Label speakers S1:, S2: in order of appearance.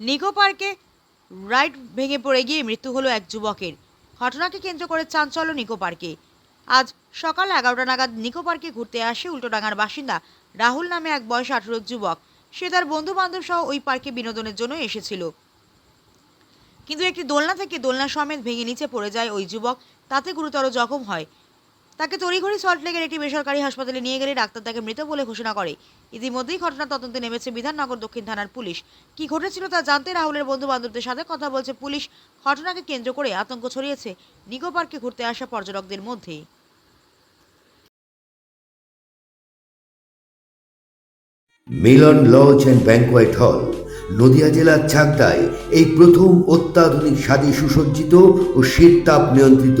S1: নিকো পার্কে রাইড ভেঙে পড়ে গিয়ে মৃত্যু হলো এক যুবকের। ঘটনাকে কেন্দ্র করে চাঞ্চল্য নিকো পার্কে। আজ সকাল এগারোটা নাগাদ নিকো পার্কে ঘুরতে আসে উল্টোডাঙ্গার বাসিন্দা রাহুল নামে এক বয়স আঠেরো যুবক। সে তার বন্ধু বান্ধব সহ ওই পার্কে বিনোদনের জন্য এসেছিল। কিন্তু একটি দোলনা থেকে দোলনা সমেত ভেঙে নিচে পড়ে যায় ওই যুবক। তাতে গুরুতর জখম হয়। তাকে তড়িঘড়ি সল্টলেকের একটি বেসরকারি হাসপাতালে নিয়ে গেলে ডাক্তার তাকে মৃত বলে ঘোষণা করে। ইতিমধ্যেই ঘটনা তদন্তে নেমেছে বিধাননগর দক্ষিণ থানার পুলিশ। কি ঘটেছিল তা জানতে রাহুলের বন্ধু বান্ধবদের সাথে কথা বলছে পুলিশ। ঘটনাকে কেন্দ্র করে আতঙ্ক ছড়িয়েছে নিকো পার্কে ঘুরতে আসা পর্যটকদের মধ্যে
S2: মিলন লজ অ্যান্ড ব্যাংকোয়েট হল, নদিয়া জেলার চাকদায় এই প্রথম অত্যাধুনিক স্বাদে সুসজ্জিত ও শীততাপ নিয়ন্ত্রিত